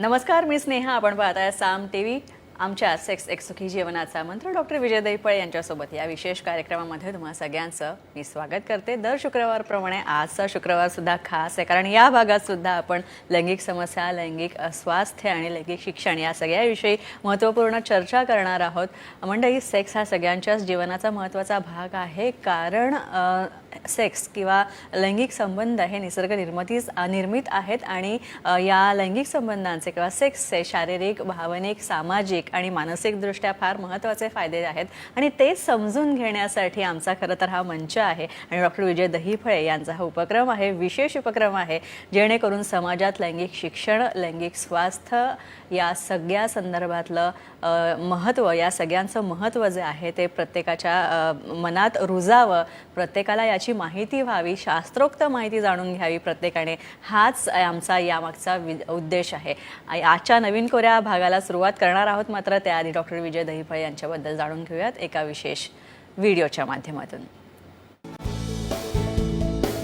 नमस्कार मी स्नेहा आपण पाहताय साम टी व्ही आमच्या सेक्स एक सुखी जीवनाचा मंत्र डॉक्टर विजय दैपळे यांच्यासोबत या विशेष कार्यक्रमामध्ये तुम्हा सगळ्यांचं मी स्वागत करते. दर शुक्रवारप्रमाणे आजचा शुक्रवार सुद्धा खास आहे कारण या भागात सुद्धा आपण लैंगिक समस्या लैंगिक स्वास्थ्य आणि लैंगिक शिक्षण या सगळ्याविषयी महत्त्वपूर्ण चर्चा करणार आहोत. मंडळी सेक्स हा सगळ्यांच्याच जीवनाचा महत्त्वाचा भाग आहे कारण सेक्स किंवा लैंगिक संबंध हे निसर्ग निर्मितीच निर्मित आहेत आणि या लैंगिक संबंधांचे किंवा सेक्सचे शारीरिक भावनिक सामाजिक आणि मानसिकदृष्ट्या फार महत्त्वाचे फायदे आहेत. आणि ते समजून घेण्यासाठी आमचा खरं तर हा मंच आहे. आणि डॉक्टर विजय दहीफळे यांचा हा उपक्रम आहे विशेष उपक्रम आहे जेणेकरून समाजात लैंगिक शिक्षण लैंगिक स्वास्थ्य या सगळ्या संदर्भातलं महत्त्व या सगळ्यांचं महत्त्व जे आहे ते प्रत्येकाच्या मनात रुजावं प्रत्येकाला याची माहिती व्हावी शास्त्रोक्त माहिती जाणून घ्यावी प्रत्येकाने हाच आमचा यामागचा वि उद्देश आहे. आजच्या नवीन कोऱ्या भागाला सुरुवात करणार आहोत. मात्र त्याआधी डॉक्टर विजय दहिफळे यांच्याबद्दल जाणून घेऊयात एका विशेष व्हिडिओच्या माध्यमातून.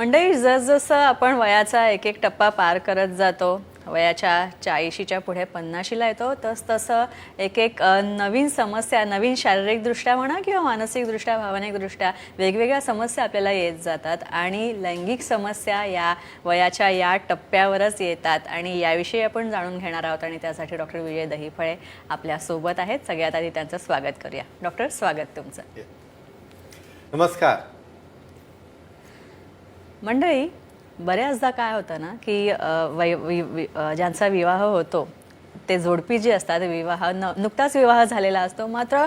मंडळी जसजसं आपण वयाचा एक एक टप्पा पार करत जातो वयाच्या चाळीशीच्या पुढे पन्नाशीला येतो तस तसं एक एक नवीन समस्या नवीन शारीरिकदृष्ट्या म्हणा किंवा मानसिकदृष्ट्या भावनिकदृष्ट्या वेगवेगळ्या समस्या आपल्याला येत जातात आणि लैंगिक समस्या या वयाच्या या टप्प्यावरच येतात आणि याविषयी आपण जाणून घेणार आहोत आणि त्यासाठी डॉक्टर विजय दहीफळे आपल्यासोबत आहेत. सगळ्यात आधी त्यांचं स्वागत करूया. डॉक्टर स्वागत तुमचं. नमस्कार. मंडळी बऱ्याचदा काय होतं ना की वै वि- वि- ज्यांचा विवाह होतो ते जोडपी जी असतात विवाह न नुकताच विवाह झालेला असतो. मात्र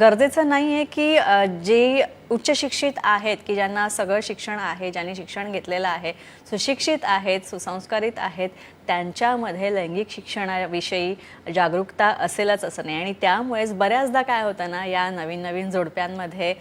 गरजेचं नाही आहे की जे उच्च शिक्षित आहेत की ज्यांना सगळं शिक्षण आहे ज्यांनी शिक्षण घेतलेलं आहे सुशिक्षित आहेत सुसंस्कारित आहेत त्यांच्यामध्ये लैंगिक शिक्षणाविषयी जागरूकता असेलच असं नाही. आणि त्यामुळेच बऱ्याचदा काय होतं ना या नवीन नवीन जोडप्यांमध्ये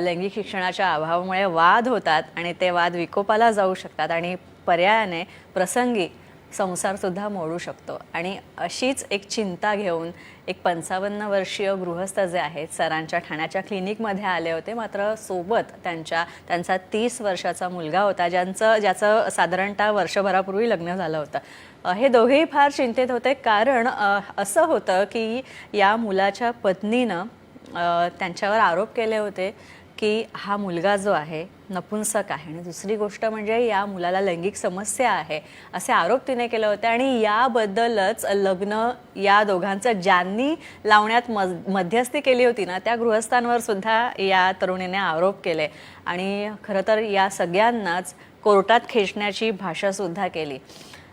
लैंगिक शिक्षणाच्या अभावामुळे वाद होतात आणि ते वाद विकोपाला जाऊ शकतात. आणि पर्यायाने प्रसंगी संसारसुद्धा मोडू शकतो. आणि अशीच एक चिंता घेऊन एक पंचावन्न वर्षीय गृहस्थ जे आहेत सरांच्या ठाण्याच्या क्लिनिकमध्ये आले होते. मात्र सोबत त्यांच्या त्यांचा तीस वर्षाचा मुलगा होता ज्यांचं ज्याचं साधारणतः वर्षभरापूर्वी लग्न झालं होतं. हे दोघेही फार चिंतेत होते. कारण असं होतं की या मुलाच्या पत्नीनं त्यांच्यावर आरोप केले होते की हा मुलगा जो आहे नपुंसक आहे. आणि दुसरी गोष्ट म्हणजे या मुलाला लैंगिक समस्या आहे असे आरोप तिने केले होते. आणि याबद्दलच लग्न या दोघांचं ज्यांनी लावण्यात मज मध्यस्थी केली होती ना त्या गृहस्थांवर सुद्धा या तरुणीने आरोप केले. आणि खरं तर या सगळ्यांनाच कोर्टात खेचण्याची भाषासुद्धा केली.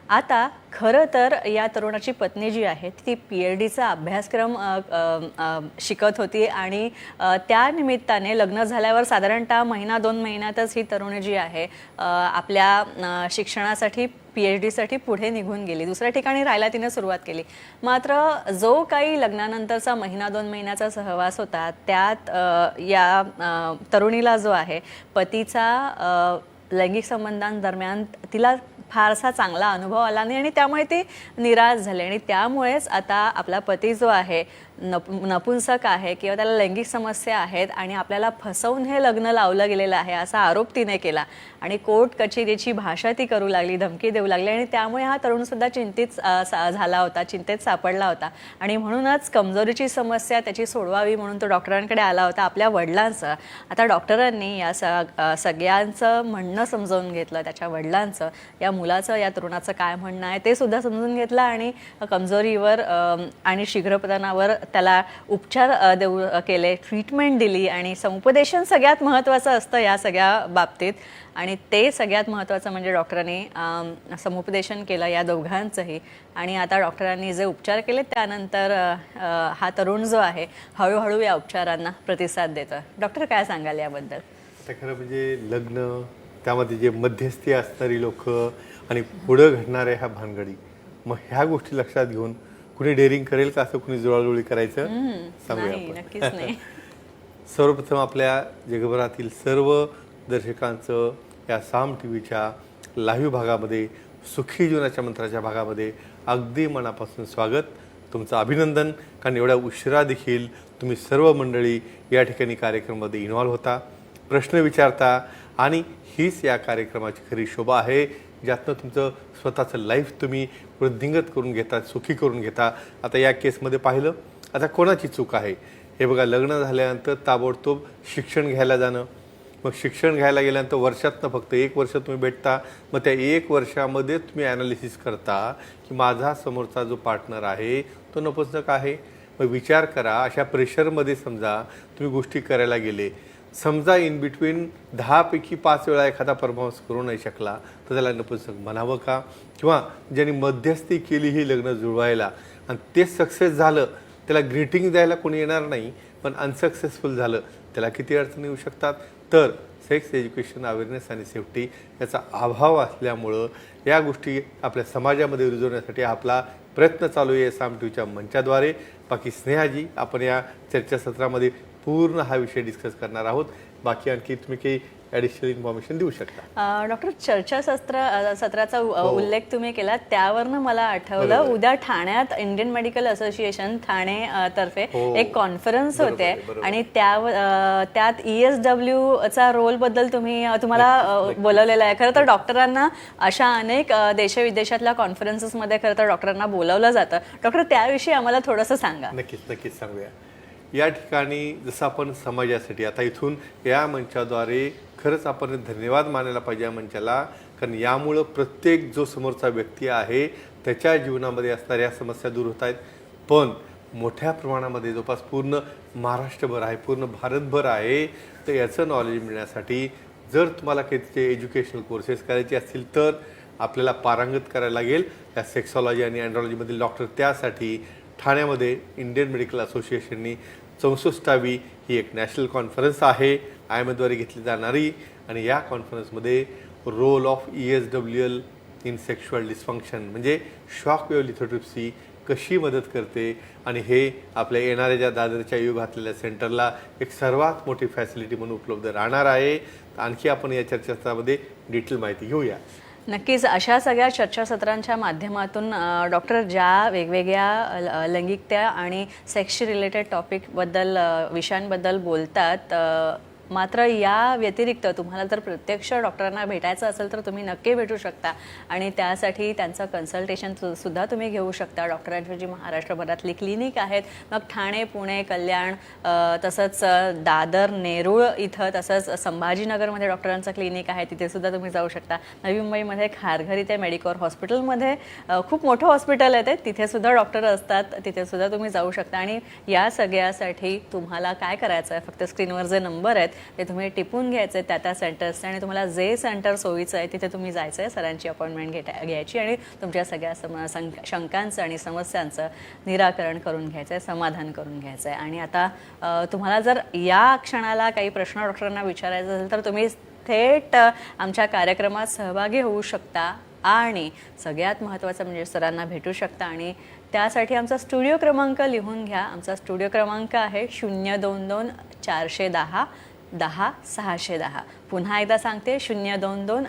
आता खरं तर या तरुणाची पत्नी जी आहे ती पी एच डीचा अभ्यासक्रम अ, अ, अ, शिकत होती आणि अ, त्या निमित्ताने लग्न झाल्यावर साधारणतः महिना दोन महिन्यातच ही तरुणी जी आहे अ, आपल्या अ, शिक्षणासाठी पी एच डीसाठी पुढे निघून गेली. दुसऱ्या ठिकाणी राहायला तिने सुरुवात केली. मात्र जो काही लग्नानंतरचा महिना दोन महिन्याचा सहवास होता त्यात अ, या अ, तरुणीला जो आहे पतीचा अ, लैंगिक संबंधांदरम्यान तिला फारसा चांगला अनुभव आला नाही आणि त्यामुळे ती निराश झाली आणि त्यामुळेच आता आपला पती जो आहे नप नपुंसक आहे किंवा त्याला लैंगिक समस्या आहेत आणि आपल्याला फसवून हे लग्न लावलं गेलेलं आहे असा आरोप तिने केला. आणि कोर्ट कचेरीची भाषा ती करू लागली धमकी देऊ लागली आणि त्यामुळे हा तरुणसुद्धा चिंतित सा- झाला होता चिंतेत सापडला होता. आणि म्हणूनच कमजोरीची समस्या त्याची सोडवावी म्हणून तो डॉक्टरांकडे आला होता आपल्या वडिलांचं आता डॉक्टरांनी या सगळ्यांचं म्हणणं समजावून घेतलं त्याच्या वडिलांचं या मुलाचं या तरुणाचं काय म्हणणं आहे ते सुद्धा समजून घेतलं आणि कमजोरीवर आणि शीघ्रपतनावर त्याला उपचार देऊ केले ट्रीटमेंट दिली आणि समुपदेशन सगळ्यात महत्त्वाचं असतं या सगळ्या बाबतीत. आणि ते सगळ्यात महत्त्वाचं म्हणजे डॉक्टरांनी समुपदेशन केलं या दोघांचंही. आणि आता डॉक्टरांनी जे उपचार केले त्यानंतर हा तरुण जो आहे हळूहळू या उपचारांना प्रतिसाद देतो डॉक्टर काय सांगाल याबद्दल? खरं म्हणजे लग्न त्यामध्ये जे मध्यस्थी असणारी लोक आणि पुढं घडणाऱ्या ह्या भानगडी मग ह्या गोष्टी लक्षात घेऊन कुणी डेअरिंग करेल का असं कुणी जुळाजुळी करायचं? सांगूया नाही आपण. नाही. सर्वप्रथम आपल्या जगभरातील सर्व दर्शकांचं या साम टी व्हीच्या लाईव्ह भागामध्ये सुखी जीवनाच्या मंत्राच्या भागामध्ये अगदी मनापासून स्वागत. तुमचं अभिनंदन. कारण एवढ्या उशिरा देखील तुम्ही सर्व मंडळी या ठिकाणी कार्यक्रमामध्ये इन्व्हॉल्व्ह होता. प्रश्न विचारता. आणि हीच या कार्यक्रमाची खरी शोभा आहे. ज्यातनं तुमचं स्वतःचं लाईफ तुम्ही वृद्धिंगत करून घेता सुखी करून घेता. आता या केसमध्ये पाहिलं आता कोणाची चूक आहे? हे बघा लग्न झाल्यानंतर ताबडतोब शिक्षण घ्यायला जाणं. मग शिक्षण घ्यायला गेल्यानंतर वर्षातनं फक्त एक वर्ष तुम्ही भेटता. मग त्या एक वर्षामध्ये तुम्ही ॲनालिसिस करता की माझा समोरचा जो पार्टनर आहे तो नपुसक आहे. मग विचार करा अशा प्रेशरमध्ये समजा तुम्ही गोष्टी करायला गेले. समजा इन बिटवीन दहापैकी पाच वेळा एखादा परफॉर्मन्स करू नाही शकला तर त्याला नपुंसक म्हणावं का? किंवा ज्यांनी मध्यस्थी केली ही लग्न जुळवायला आणि ते सक्सेस झालं त्याला ग्रीटिंग द्यायला कोणी येणार नाही पण अनसक्सेसफुल झालं त्याला किती अडचणी येऊ शकतात? तर सेक्स एज्युकेशन अवेअरनेस आणि सेफ्टी याचा अभाव असल्यामुळं या गोष्टी आपल्या समाजामध्ये रुजवण्यासाठी आपला प्रयत्न चालू आहे साम टीव्हीच्या मंचाद्वारे. बाकी स्नेहाजी आपण या चर्चासत्रामध्ये पूर्ण हा विषय डिस्कस करणार आहोत. बाकी आणखी तुम्ही काही ॲडिशनल इन्फॉर्मेशन देऊ शकता. डॉक्टर चर्चासत्र अं, सत्राचा हो. उल्लेख तुम्ही केला. त्यावरनं मला आठवलं. उद्या ठाण्यात इंडियन मेडिकल असोसिएशन ठाणे तर्फे हो. एक कॉन्फरन्स होते. आणि त्या त्यात ई एस डब्ल्यू चा रोलबद्दल तुम्ही तुम्हाला बोलवलेलं आहे. खरं तर डॉक्टरांना अशा अनेक देशविदेशातल्या कॉन्फरन्सेसमध्ये खरं तर डॉक्टरांना बोलावलं जातं. डॉक्टर त्याविषयी आम्हाला थोडंसं सांगा. नक्कीच नक्कीच सांगूया. या ठिकाणी जसं आपण समाजासाठी आता इथून या मंचाद्वारे खरंच आपण धन्यवाद मानायला पाहिजे या मंचाला कारण यामुळं प्रत्येक जो समोरचा व्यक्ती आहे त्याच्या जीवनामध्ये असणाऱ्या समस्या दूर होत आहेत. पण मोठ्या प्रमाणामध्ये जवळपास पूर्ण महाराष्ट्रभर आहे पूर्ण भारतभर आहे तर याचं नॉलेज मिळण्यासाठी जर तुम्हाला काही ते एज्युकेशनल कोर्सेस करायचे असतील तर आपल्याला पारंगत करायला लागेल. या सेक्सॉलॉजी आणि अँड्रॉलॉजीमधील डॉक्टर त्यासाठी ठाण्यामध्ये इंडियन मेडिकल असोसिएशननी चौसष्टावी ही एक नॅशनल कॉन्फरन्स आहे. आय एमद्वारे घेतली जाणारी आणि या कॉन्फरन्समध्ये role of E S W L in sexual dysfunction म्हणजे शॉक वेव्ह लिथोट्रिप्सी कशी मदत करते आणि हे आपल्या येणाऱ्या ज्या दादरच्या योग घातलेल्या सेंटरला एक सर्वात मोठी फॅसिलिटी म्हणून उपलब्ध राहणार आहे. आणखी आपण या चर्चासत्रामध्ये डिटेल माहिती घेऊया. नक्कीच अशा सगळ्या चर्चासत्रांच्या माध्यमातून डॉक्टर ज्या वेगवेगळ्या लैंगिकत्या आणि सेक्सशी रिलेटेड टॉपिकबद्दल विषयांबद्दल बोलतात मात्र या व्यतिरिक्त तुम्हाला जर प्रत्यक्ष डॉक्टरांना भेटायचं असेल तर तुम्ही नक्की भेटू शकता. आणि त्यासाठी त्यांचं कन्सल्टेशन सु- सुद्धा तुम्ही घेऊ शकता. डॉक्टरांची जी महाराष्ट्रभरातली क्लिनिक आहेत मग ठाणे पुणे कल्याण तसंच दादर नेरूळ इथं तसंच संभाजीनगरमध्ये डॉक्टरांचं क्लिनिक आहे. तिथे सुद्धा तुम्ही जाऊ शकता. नवी मुंबईमध्ये खारघर इथे मेडिकोर हॉस्पिटलमध्ये खूप मोठं हॉस्पिटल आहे ते. तिथे सुद्धा डॉक्टर असतात. तिथे सुद्धा तुम्ही जाऊ शकता. आणि या सगळ्यासाठी तुम्हाला काय करायचं आहे फक्त स्क्रीनवर जे नंबर आहेत ते तुम्ही टिपून घ्यायचे त्या त्या सेंटर्सचे आणि तुम्हाला जे सेंटर सोयीचं आहे तिथे तुम्ही जायचं आहे सरांची अपॉइंटमेंट घेता घ्यायची आणि तुमच्या सगळ्या सम शंकांचं आणि समस्यांचं निराकरण करून घ्यायचं आहे समाधान करून घ्यायचं आहे आणि आता तुम्हाला जर या क्षणाला काही प्रश्न डॉक्टरांना विचारायचा असेल तर तुम्ही थेट आमच्या कार्यक्रमात सहभागी होऊ शकता आणि सगळ्यात महत्त्वाचं म्हणजे सरांना भेटू शकता आणि त्यासाठी आमचा स्टुडिओ क्रमांक लिहून घ्या. आमचा स्टुडिओ क्रमांक आहे शून्य दोन दोन चारशे दहा दहा सहाशे दहा. पुन्हा एकदा सांगते शून्य दोन दोन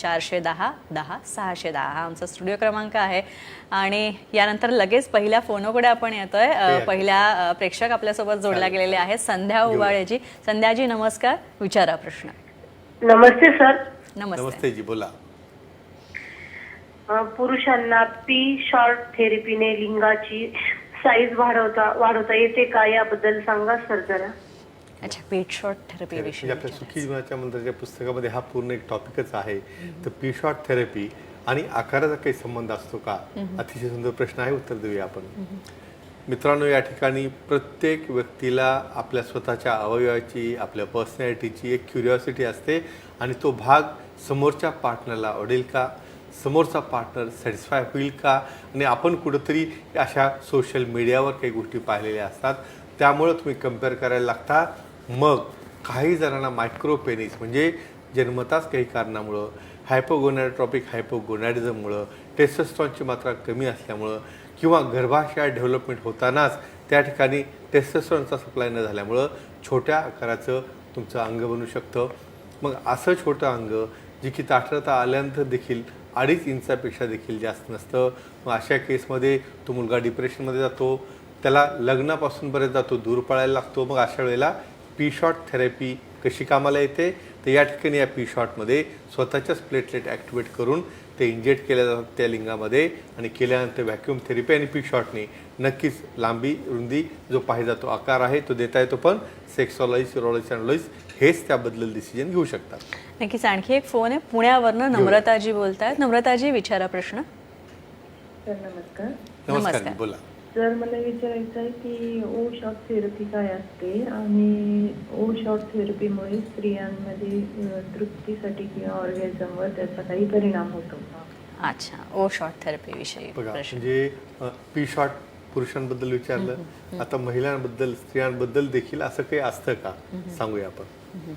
चारशे दहा दहा सहाशे दहा. हा आमचा स्टुडिओ क्रमांक आहे. आणि यानंतर लगेच पहिल्या फोनकडे आपण येतोय. पहिल्या प्रेक्षक आपल्यासोबत जोडल्या चालेल. गेलेले आहेत. संध्या उबाळेजी. संध्याजी नमस्कार. विचारा प्रश्न. नमस्ते सर. नमस्ते. नमस्ते जी बोला. पुरुषांना पी शॉर्ट थेरपीने लिंगाची साईज वाढवता वाढवता येते का? याबद्दल सांगा सर जरा. अच्छा पेट शॉर्ट थेरपी म्हणजे आपल्या सुखी जीवनाच्या मंत्राच्या पुस्तकामध्ये हा पूर्ण एक टॉपिकच आहे. तर पिशॉट थेरपी आणि आकाराचा काही संबंध असतो का? अतिशय सुंदर प्रश्न आहे उत्तर देऊया आपण. मित्रांनो या ठिकाणी प्रत्येक व्यक्तीला आपल्या स्वतःच्या अवयवाची आपल्या पर्सनॅलिटीची एक क्युरिओसिटी असते आणि तो भाग समोरच्या पार्टनरला आवडेल का? समोरचा पार्टनर सॅटिस्फाय होईल का? आणि आपण कुठंतरी अशा सोशल मीडियावर काही गोष्टी पाहिलेल्या असतात. त्यामुळं तुम्ही कंपेअर करायला लागता. मग काही जणांना मायक्रोपेनिस म्हणजे जन्मताच काही कारणामुळं हायपोगोनॅट्रॉपिक हायपोगोनॅडिझममुळं टेस्टस्ट्रॉनची मात्रा कमी असल्यामुळं किंवा गर्भाशय डेव्हलपमेंट होतानाच त्या ठिकाणी टेस्टस्ट्रॉनचा सप्लाय न झाल्यामुळं छोट्या आकाराचं तुमचं अंग बनू शकतं. मग असं छोटं अंग जे की ताठरता आल्यानंतर देखील अडीच इंचापेक्षा देखील जास्त नसतं. मग अशा केसमध्ये तो मुलगा डिप्रेशनमध्ये जातो त्याला लग्नापासून बरेच जातो दूर पळायला लागतो. मग अशा वेळेला पी शॉट थेरपी कशी कामाला येते तर या ठिकाणी या पी शॉटमध्ये स्वतःच्याच प्लेटलेट ॲक्टिवेट करून ते इंजेक्ट केल्या जातात त्या लिंगामध्ये आणि केल्यानंतर व्हॅक्यूम थेरपी आणि पी शॉटने नक्कीच लांबी रुंदी जो पाहिजे तो आकार आहे तो देता येतो पण सेक्सॉलॉईज सिरोलॉईज अँडलॉईज हेच त्याबद्दल डिसिजन घेऊ शकतात. नक्कीच आणखी एक फोन आहे पुण्यावरनं नम्रताजी बोलतायत. नम्रताजी विचारा प्रश्न. नमस्कार नमस्कार. बोला. सर मला विचारायचं आहे की ओ शॉक थेरपी काय असते आणि ओ शॉक थेरपीमुळे स्त्रियांमध्ये तृप्तीसाठी किंवा ऑर्गॅझमवर त्याचा काही परिणाम होतो का? अच्छा ओ शॉर्ट थेरपी विषयी बघा प्रश्न. म्हणजे पी शॉट पुरुषांबद्दल विचारलं आता महिलांबद्दल स्त्रियांबद्दल देखील असं काही असतं का? सांगूया आपण.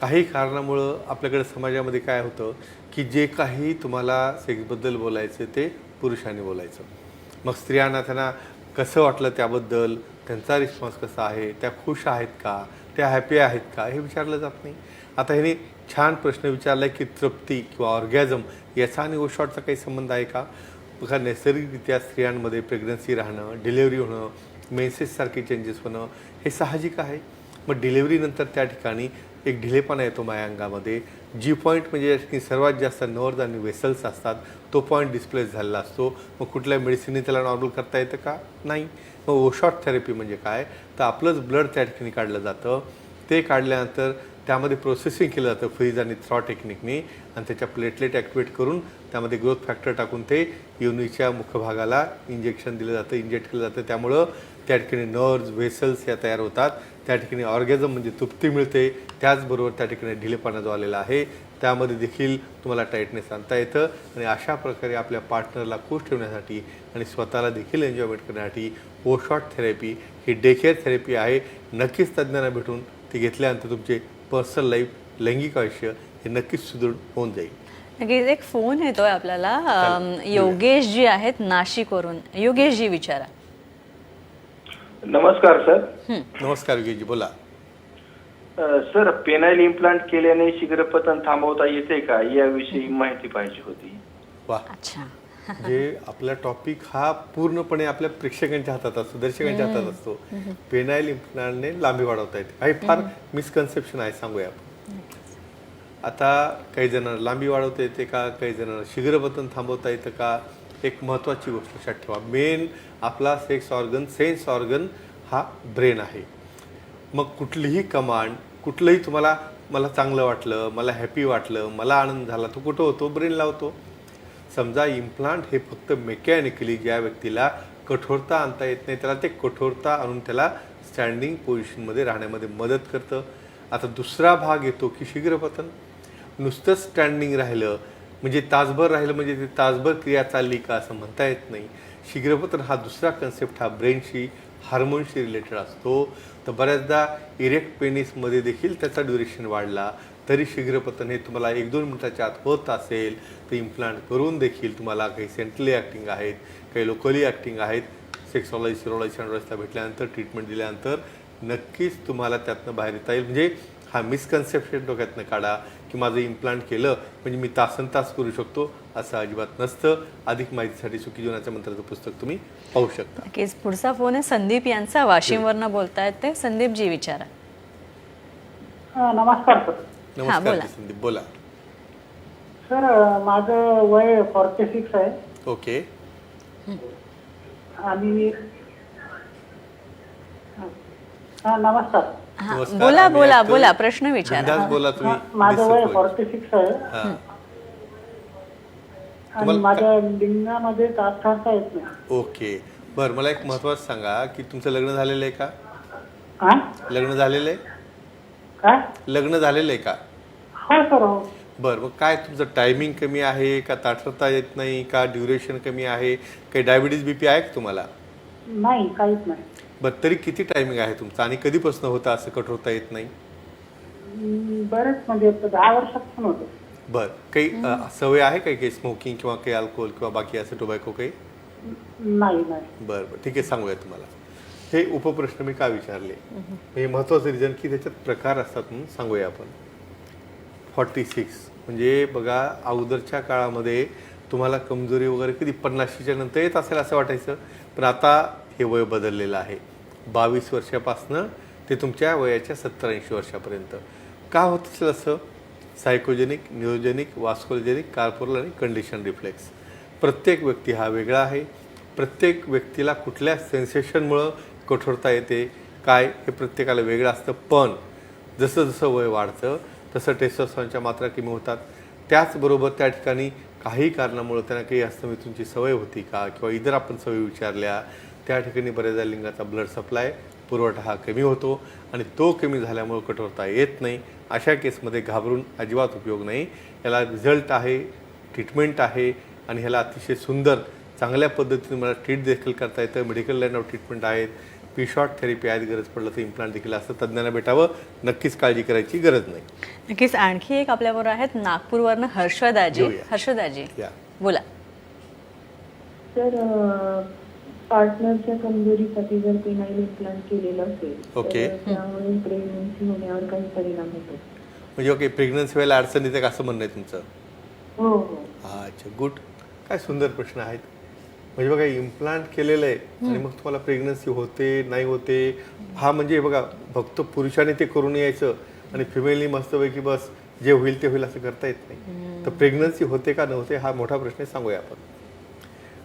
काही कारणामुळं आपल्याकडे समाजामध्ये काय होतं की जे काही तुम्हाला सेक्सबद्दल बोलायचं ते पुरुषांनी बोलायचं. मग स्त्रियांना त्यांना कसं वाटलं त्याबद्दल त्यांचा रिस्पॉन्स कसा आहे त्या खुश आहेत का त्या हॅपी आहेत का हे विचारलं जात नाही. आता ह्याने छान प्रश्न विचारला की तृप्ती किंवा ऑर्गॅझम याचा आणि ओशॉटचा काही संबंध आहे का? बघा नैसर्गिकरित्या स्त्रियांमध्ये प्रेग्नन्सी राहणं डिलेवरी होणं मेसेजसारखे चेंजेस होणं हे साहजिक आहे. मग डिलेवरीनंतर त्या ठिकाणी एक ढिलेपणा येतो माझ्या अंगामध्ये. जी पॉईंट म्हणजे की सर्वात जास्त नर्व्ज आणि वेसल्स असतात तो पॉईंट डिस्प्लेस झालेला असतो. मग कुठल्या मेडिसिनने त्याला नॉर्मल करता येतं का? नाही. मग ओशॉट थेरपी म्हणजे काय? तर आपलंच ब्लड त्या ठिकाणी काढलं जातं. ते काढल्यानंतर त्यामध्ये प्रोसेसिंग केलं जातं फ्रीज आणि थ्रॉ टेक्निकने आणि त्याच्या प्लेटलेट ॲक्टिवेट करून त्यामध्ये ग्रोथ फॅक्टर टाकून ते युनिच्या मुखभागाला इंजेक्शन दिलं जातं इंजेक्ट केलं जातं. त्यामुळं त्या ठिकाणी नर्व्ज व्हेसल्स या तयार होतात. त्या ठिकाणी ऑर्गॅझम म्हणजे तृप्ती मिळते. त्याचबरोबर त्या ठिकाणी ढिलेपणा जो आलेला आहे त्यामध्ये देखील तुम्हाला टाईटनेस आणता येतं. आणि अशा प्रकारे आपल्या पार्टनरला खुश ठेवण्यासाठी आणि स्वतःला देखील एन्जॉयमेंट करण्यासाठी ओ शॉट थेरपी ही डेकेअर थेरपी आहे. नक्कीच तज्ज्ञांना भेटून ती घेतल्यानंतर तुमचे पर्सनल लाईफ लैंगिक आयुष्य हे नक्कीच सुदृढ होऊन जाईल. नक्कीच एक फोन येतोय आपल्याला. योगेश जी आहेत नाशिकवरून. योगेश जी विचारा. नमस्कार सर. नमस्कार विजयजी बोला. सर पेनाइल इम्प्लांट केल्याने शीघ्रपतन थांबवता येते का? याविषयी माहिती पाहिजे होती. वा. अच्छा. म्हणजे आपला टॉपिक हा पूर्णपणे आपल्या प्रेक्षकांच्या हातात असतो दर्शकांच्या हातात असतो. पेनाईल इम्प्लांटने लांबी वाढवता येते. हा फार मिसकन्सेप्शन आहे सांगूया आपण. आता काही जणांना लांबी वाढवता येते का? काही जणांना शीघ्रपतन थांबवता येतं का? एक महत्त्वाची गोष्ट लक्षात ठेवा. मेन आपला सेक्स ऑर्गन सेन्स ऑर्गन हा ब्रेन आहे. मग कुठलीही कमांड कुठलंही तुम्हाला मला चांगलं वाटलं मला हॅपी वाटलं मला आनंद झाला तो कुठं होतो? ब्रेनला होतो. समजा इम्प्लांट हे फक्त मेकॅनिकली ज्या व्यक्तीला कठोरता आणता येत नाही त्याला ते कठोरता आणून त्याला स्टँडिंग पोझिशनमध्ये राहण्यामध्ये मदत करतं. आता दुसरा भाग येतो की शीघ्रपतन. नुसतं स्टँडिंग राहिलं म्हणजे तासभर राहिलं म्हणजे ते तासभर क्रिया चालली का असं म्हणता येत नाही. शीघ्रपतन हा दुसरा कन्सेप्ट हा ब्रेनशी हार्मोनशी रिलेटेड असतो. तर बऱ्याचदा इरेक्ट पेनिसमध्ये देखील त्याचा ड्युरेशन वाढला. तरी शीघ्रपतन हे तुम्हाला एक दोन मिनिटाच्या आत होत असेल. तर इम्प्लांट करून देखील तुम्हाला काही सेंट्रली ॲक्टिंग आहेत काही लोकली ॲक्टिंग आहेत. सेक्सॉलॉजी सिरोलॉजी अँड्रॉइजला भेटल्यानंतर ट्रीटमेंट दिल्यानंतर नक्कीच तुम्हाला त्यातनं बाहेर येता येईल. म्हणजे हा मिसकन्सेप्शन डोक्यातनं काढा. की माझं इम्प्लांट केलं म्हणजे मी तासन तास करू शकतो असं अजिबात नसतं. अधिक माहितीसाठी सुखी जीवनाच्या मंत्राचं पुस्तक तुम्ही पाहू शकता. नक्कीच. पुढचा फोन आहे संदीप यांचा. वाशिमवरनं बोलतायत ते. संदीप जी विचारा. हा, नमस्कार सर. नमस्कार बोला. संदीप. बोला. सर माझं वय फॉर्टी सिक्स आहे. ओके. आणि हा नमस्कार. हा. नमस्कार. बोला आम्ही बोला. बोला प्रश्न विचारा. बिनधास्त बोला तुम्ही. हा, माझं वय फॉर्टी सिक्स आहे. हा. आणि तुम्हाला माझ्या लिंगामध्ये ठरता येत नाही ओके. बरं मला एक महत्वाचं सांगा की तुमचं लग्न झालेलं आहे का? हा? लग्न झालेलं आहे? काय? लग्न झालेलं आहे का? हो सर हो. बरं मग काय तुमचं टायमिंग कमी आहे का ताठरता येत नाही का ड्युरेशन कमी आहे? काही डायबिटीज बीपी आहे का तुम्हाला? नाही काहीच नाही. बरं तरी किती टायमिंग आहे तुमचं? आणि कधीपासून होतं असं कठोरता येत नाही? हम्म, बरंच म्हणजे दहा होतं. बर काही अ, सवय आहे काही काही स्मोकिंग किंवा काही अल्कोहोल किंवा बाकी असं टोबॅको काही? नाही नाही. बरं बरं ठीक आहे सांगूया तुम्हाला. हे उपप्रश्न मी का विचारले? हे महत्त्वाचं रिझन की त्याच्यात प्रकार असतात म्हणून सांगूया आपण. फॉर्टी सिक्स म्हणजे बघा अगोदरच्या काळामध्ये तुम्हाला कमजोरी वगैरे कधी पन्नाशीच्या नंतर येत असेल असं वाटायचं. पण आता हे वय बदललेलं आहे. बावीस वर्षापासनं ते तुमच्या वयाच्या सत्तर ऐंशी वर्षापर्यंत. का होत असेल असं? सायकोजेनिक न्यूरोजेनिक वास्कोलजेनिक कार्पोरल आणि कंडिशन रिफ्लेक्स प्रत्येक व्यक्ती हा वेगळा आहे. प्रत्येक व्यक्तीला कुठल्या सेन्सेशनमुळं कठोरता येते? काय? हे प्रत्येकाला वेगळं असतं. पण जसं जसं वय वाढतं तसं टेस्टोस्टेरॉनच्या मात्रा कमी होतात. त्याचबरोबर त्या ठिकाणी काही कारणामुळं त्यांना काही असतं मी तुमची सवय होती का? किंवा इतर आपण सवयी विचारल्या त्या ठिकाणी बऱ्याचदा लिंगाचा ब्लड सप्लाय पुरवठा हा कमी होतो आणि तो कमी झाल्यामुळं कठोरता येत नाही. अशा केसमध्ये घाबरून अजिबात उपयोग नाही. याला रिझल्ट आहे ट्रीटमेंट आहे आणि ह्याला अतिशय सुंदर चांगल्या पद्धतीने मला ट्रीट देखील करता येतं. मेडिकल लाईन ऑफ ट्रीटमेंट आहेत. पी शॉर्ट थेरपी आहेत गरज पडलं तर इम्प्लांट देखील असं तज्ज्ञांना भेटावं. नक्कीच काळजी करायची गरज नाही. नक्कीच आणखी एक आपल्याबरोबर आहेत नागपूरवरनं हर्षदाजी. हर्षदाजी बोला. तर पार्टनरच्या कमजोरीसाठी जर पेनाईल इम्प्लांट केलेलं असेल ओके. तर त्यामुळे प्रेग्नन्सी होण्यावर काही परिणाम होतो. म्हणजे ओके प्रेग्नन्सी वेळेला अडचण येते का असं म्हणणं आहे तुमचं? हो हो. अच्छा गुड. काय सुंदर प्रश्न आहेत. म्हणजे बघा इम्प्लांट केलेलं आहे आणि मग तुम्हाला प्रेग्नन्सी होते नाही होते हा म्हणजे बघा फक्त पुरुषाने ते करून यायचं आणि फिमेलनी मस्तपैकी बस जे होईल ते होईल असं करता येत नाही. तर प्रेग्नन्सी होते का नव्हते हा मोठा प्रश्न आहे सांगूया आपण.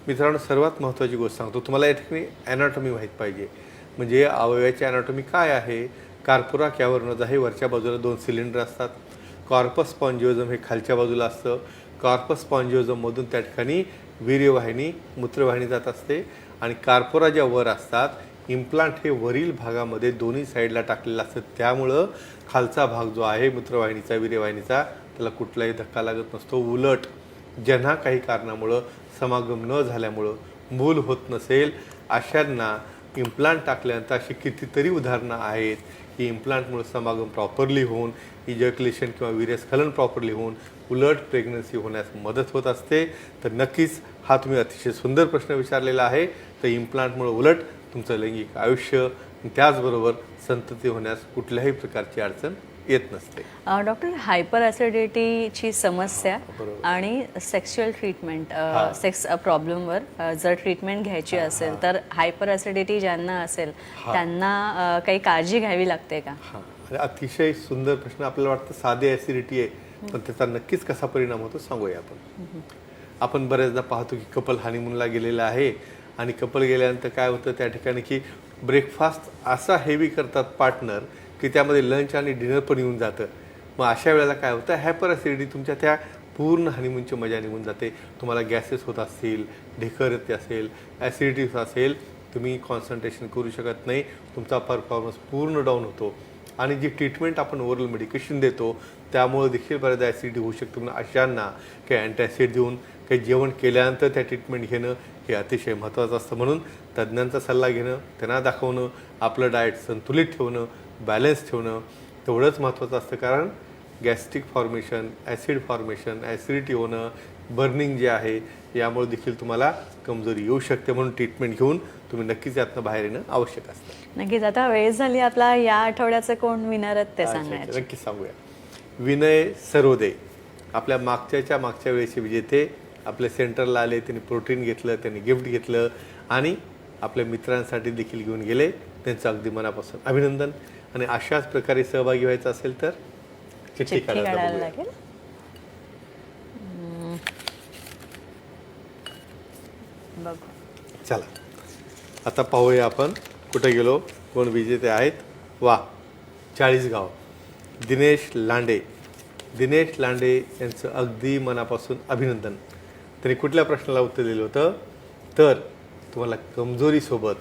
मित्रांनो सर्वात महत्त्वाची गोष्ट सांगतो. तुम्हाला या ठिकाणी ॲनाटॉमी माहीत पाहिजे. म्हणजे अवयवाची ॲनाटॉमी काय आहे? कार्पोरा कॅवर्नज आहे वरच्या बाजूला दोन सिलेंडर असतात. कॉर्पस स्पॉन्जिओझम हे खालच्या बाजूला असतं. कॉर्पस स्पॉन्जिओझममधून त्या ठिकाणी वीर्यवाहिनी मूत्रवाहिनी जात असते. आणि कार्पोरा ज्या वर असतात इम्प्लांट हे वरील भागामध्ये दोन्ही साईडला टाकलेलं असतं. त्यामुळं खालचा भाग जो आहे मूत्रवाहिनीचा वीर्यवाहिनीचा त्याला कुठलाही धक्का लागत नसतो. उलट ज्यांना काही कारणामुळं समागम न झाल्यामुळं मूल होत नसेल अशांना इम्प्लांट टाकल्यानंतर अशी कितीतरी उदाहरणं आहेत. की इम्प्लांटमुळे समागम प्रॉपरली होऊन इजॅक्युलेशन किंवा वीर्यस्खलन प्रॉपरली होऊन उलट प्रेग्नन्सी होण्यास मदत होत असते. तर नक्कीच हा तुम्ही अतिशय सुंदर प्रश्न विचारलेला आहे. तर इम्प्लांटमुळे उलट तुमचं लैंगिक आयुष्य त्याचबरोबर संतती होण्यास कुठल्याही प्रकारची अडचण येत नसते. डॉक्टर हायपर ॲसिडिटीची समस्या. आणि सेक्शुअल ट्रीटमेंट. सेक्स प्रॉब्लेमवर जर ट्रीटमेंट घ्यायची असेल तर हायपर ॲसिडिटी ज्यांना असेल त्यांना काही काळजी घ्यावी लागते का? आणि अतिशय सुंदर प्रश्न आपल्याला वाटतं साधे ॲसिडिटी आहे पण त्याचा नक्कीच कसा परिणाम होतो सांगूया आपण. आपण बऱ्याचदा पाहतो की कपल हानिमूनला गेलेलं आहे आणि कपल गेल्यानंतर काय होतं त्या ठिकाणी की ब्रेकफास्ट असा हेवी करतात पार्टनर की त्यामध्ये लंच आणि डिनर पण येऊन जातं. मग अशा वेळेला काय होतं? हॅपर ॲसिडिटी तुमच्या त्या पूर्ण हनीमूनची मजा निघून जाते. तुम्हाला गॅसेस होत असतील ढेकर येते असेल ॲसिडिटी होत असेल तुम्ही कॉन्सन्ट्रेशन करू शकत नाही. तुमचा परफॉर्मन्स पूर्ण डाऊन होतो. आणि जी ट्रीटमेंट आपण ओरल मेडिकेशन देतो त्यामुळे देखील बऱ्याचदा ॲसिडिटी होऊ शकते म्हणून अशांना काही अँटॅसिड देऊन काही जेवण केल्यानंतर त्या ट्रीटमेंट घेणं हे अतिशय महत्त्वाचं असतं म्हणून तज्ज्ञांचा सल्ला घेणं त्यांना दाखवणं आपलं डाएट संतुलित ठेवणं बॅलन्स ठेवणं तेवढंच महत्त्वाचं असतं. कारण gastric formation acid formation acidity होणं बर्निंग जे आहे यामुळे देखील तुम्हाला कमजोरी येऊ शकते म्हणून ट्रीटमेंट घेऊन तुम्ही नक्कीच यातनं बाहेर येणं आवश्यक असतं. नक्कीच. आता वेळ झाली आपला या आठवड्याचं कोण विनर आहेत ते सांगण्याची? नक्कीच सांगूया. विनय सरोदे आपल्या मागच्याच्या मागच्या वेळेचे विजेते आपल्या सेंटरला आले त्यांनी प्रोटीन घेतलं त्यांनी गिफ्ट घेतलं आणि आपल्या मित्रांसाठी देखील घेऊन गेले. त्यांचं अगदी मनापासून अभिनंदन. आणि अशाच प्रकारे सहभागी व्हायचं असेल तर चिठ्ठी चिठ्ठी काढायला काढायला बघूया. लागेल. हम्म. बघू. चला. आता पाहूया आपण कुठे गेलो कोण विजेते आहेत. वा चाळीसगाव. दिनेश लांडे. दिनेश लांडे यांचं अगदी मनापासून अभिनंदन. त्यांनी कुठल्या प्रश्नाला उत्तर दिलं होतं? तर तुम्हाला कमजोरीसोबत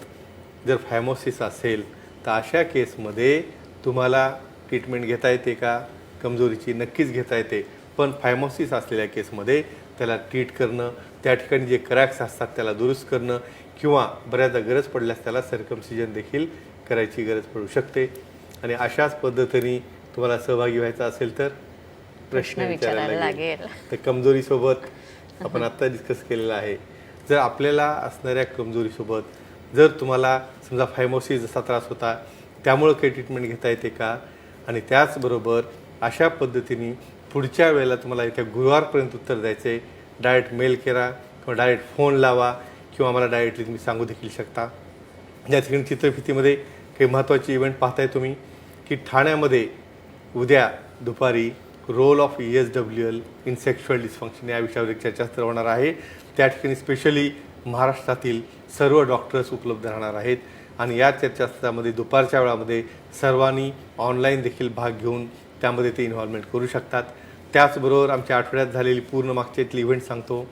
जर फायमोसिस असेल तर अशा केसमध्ये तुम्हाला ट्रीटमेंट घेता येते का? कमजोरीची नक्कीच घेता येते. पण फायमोसिस असलेल्या केसमध्ये त्याला ट्रीट करणं त्या ठिकाणी जे क्रॅक्स असतात त्याला दुरुस्त करणं किंवा बऱ्याचदा गरज पडल्यास त्याला सर्कमसिजन देखील करायची गरज पडू शकते. आणि अशाच पद्धतीने तुम्हाला सहभागी व्हायचा असेल तर प्रश्न विचारायला लागेल. तर कमजोरीसोबत आपण आत्ता डिस्कस केलेलं आहे. जर आपल्याला असणाऱ्या कमजोरीसोबत जर तुम्हाला समजा फायमोसिस जसा त्रास होता त्यामुळं काही ट्रीटमेंट घेता येते का? आणि त्याचबरोबर अशा पद्धतीने पुढच्या वेळेला तुम्हाला येत्या गुरुवारपर्यंत उत्तर द्यायचं आहे डायरेक्ट मेल करा किंवा डायरेक्ट फोन लावा किंवा मला डायरेक्टली तुम्ही सांगू देखील शकता. या ठिकाणी चित्रफितीमध्ये काही महत्त्वाचे इव्हेंट पाहताय तुम्ही की ठाण्यामध्ये उद्या दुपारी role of E S W L in sexual dysfunction या विषयावर एक चर्चासत्र होणार आहे. त्या ठिकाणी स्पेशली महाराष्ट्रातील सर्व डॉक्टर्स उपलब्ध राहणार आहेत. आणि या चर्चासत्रामध्ये दुपारच्या वेळामध्ये सर्वांनी ऑनलाईन देखील भाग घेऊन त्यामध्ये ते इन्व्हॉल्वमेंट करू शकतात. त्याचबरोबर आमच्या आठवड्यात झालेली पूर्ण मागच्यातली इव्हेंट सांगतो.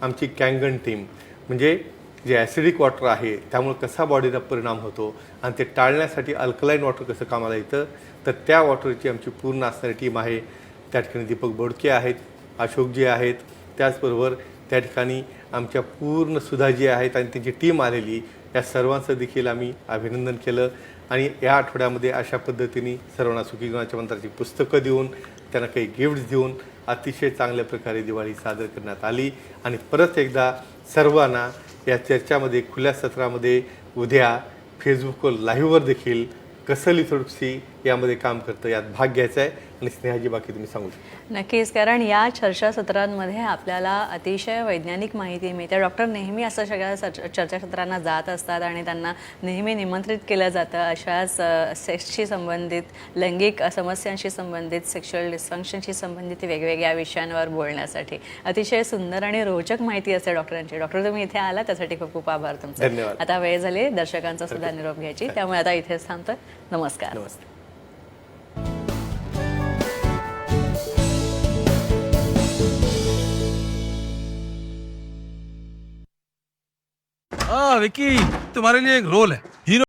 आमची कँगन टीम म्हणजे जे ॲसिडिक वॉटर आहे त्यामुळे कसा बॉडीला परिणाम होतो आणि ते टाळण्यासाठी अल्कलाईन वॉटर कसं कामाला येतं तर त्या वॉटरची आमची पूर्ण असणारी टीम आहे. त्या ठिकाणी दीपक बोडके आहेत अशोकजी आहेत. त्याचबरोबर त्या ठिकाणी आमच्या पूर्ण सुधाजी आहेत आणि त्यांची टीम आलेली या सर्वांचं देखील आम्ही अभिनंदन केलं. आणि या आठवड्यामध्ये अशा पद्धतीने सर्वांना सुखी गुणाच्या मंत्राची पुस्तकं देऊन त्यांना काही गिफ्ट्स देऊन अतिशय चांगल्या प्रकारे दिवाळी साजरी करण्यात आली. आणि परत एकदा सर्वांना या चर्चामध्ये खुल्या सत्रामध्ये उद्या फेसबुकवर लाईव्हवर देखील कसली थोडीशी यामध्ये काम करतं यात भाग घ्यायचा आहे. आणि स्नेहाजी बाकी तुम्ही सांगू शकता. नक्कीच कारण या चर्चासत्रांमध्ये आपल्याला अतिशय वैज्ञानिक माहिती मिळते. डॉक्टर नेहमी असं सगळ्या चर्च- चर्चासत्रांना जात असतात आणि त्यांना नेहमी निमंत्रित केलं जातं. अशाच सेक्सशी संबंधित लैंगिक समस्यांशी संबंधित सेक्शुअल डिस्फंक्शनशी संबंधित वेगवेगळ्या विषयांवर बोलण्यासाठी अतिशय सुंदर आणि रोचक माहिती असते डॉक्टरांची. डॉक्टर तुम्ही इथे आला त्यासाठी खूप खूप आभार तुमचे. आता वेळ झाली दर्शकांचा सुद्धा निरोप घ्यायची. त्यामुळे आता इथेच थांबतोय. नमस्कार. नमस्ते. विकी तुम्हारे लिए एक रोल है हीरो